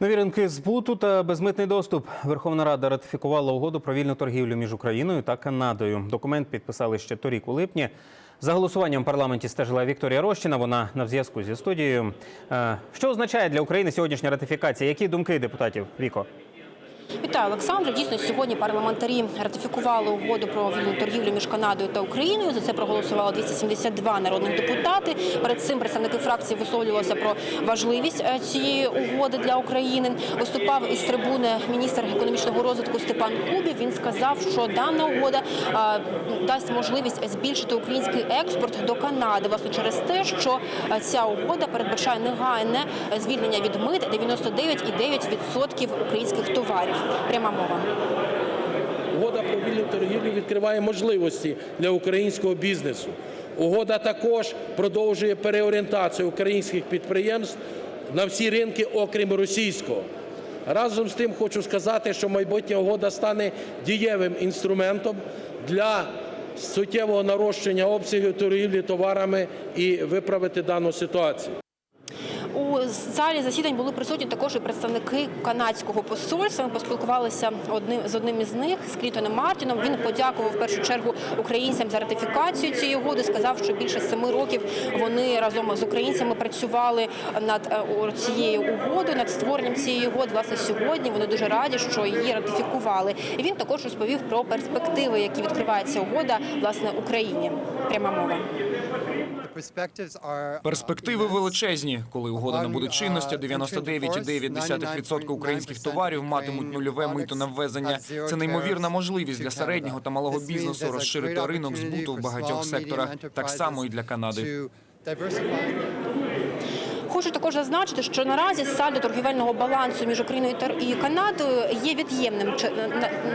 Нові ринки збуту та безмитний доступ. Верховна Рада ратифікувала угоду про вільну торгівлю між Україною та Канадою. Документ підписали ще торік у липні. За голосуванням в парламенті стежила Вікторія Рощина. Вона на зв'язку зі студією. Е, Що означає для України сьогоднішня ратифікація? Які думки депутатів? Віко. Вітаю, Олександре. Дійсно, сьогодні парламентарі ратифікували угоду про вільну торгівлю між Канадою та Україною. За це проголосувало 272 народних депутати. Перед цим представники фракції висловлювалися про важливість е, цієї угоди для України. Виступав із трибуни міністр економічного розвитку Степан Кубів. Він сказав, що дана угода е, дасть можливість збільшити український експорт до Канади. Власне, через те, що е, ця угода передбачає негайне звільнення від мит 99,9% українських товарів. Пряма мова. Угода про вільну торгівлю відкриває можливості для українського бізнесу. Угода також продовжує переорієнтацію українських підприємств на всі ринки, окрім російського. Разом з тим хочу сказати, що майбутня угода стане дієвим інструментом для суттєвого нарощення обсягів торгівлі товарами і виправити дану ситуацію. Залі засідань були присутні також і представники канадського посольства. Ми поспілкувалися одним з одним із них з Клітоном Мартіном. Він подякував в першу чергу українцям за ратифікацію цієї угоди. Сказав, що більше семи років вони разом з українцями працювали над е, цією угодою, над створенням цієї угоди. Власне, сьогодні вони дуже раді, що її ратифікували. І він також розповів про перспективи, які відкриває ця угода власне Україні. Пряма мова. Перспективи величезні. Коли угода набуде чинності, 99,9% українських товарів матимуть нульове мито на ввезення. Це неймовірна можливість для середнього та малого бізнесу розширити ринок збуту в багатьох секторах, так само і для Канади. Хочу також зазначити, що наразі сальдо торгівельного балансу між Україною і Канадою є від'ємним.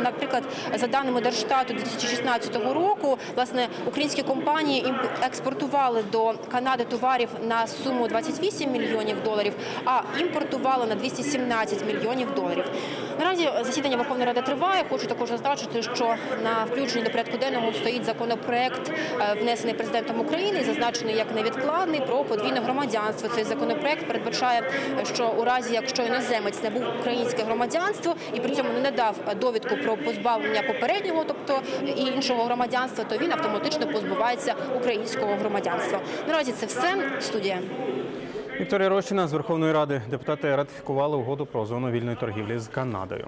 Наприклад, за даними Держстату 2016 року, власне, українські компанії експортували до Канади товарів на суму 28 мільйонів доларів, а імпортували на 217 мільйонів доларів. Наразі засідання Верховної Ради триває. Хочу також зазначити, що на включенні до порядку денного стоїть законопроект, е, внесений президентом України, зазначений як невідкладний про подвійне громадянство. Цей законопроект передбачає, що у разі, якщо іноземець не був українське громадянство і при цьому не надав довідку про позбавлення попереднього, тобто іншого громадянства, то він автоматично позбувається українського громадянства. Наразі це все. Студія. Вікторія Рощина з Верховної Ради. Депутати ратифікували угоду про зону вільної торгівлі з Канадою.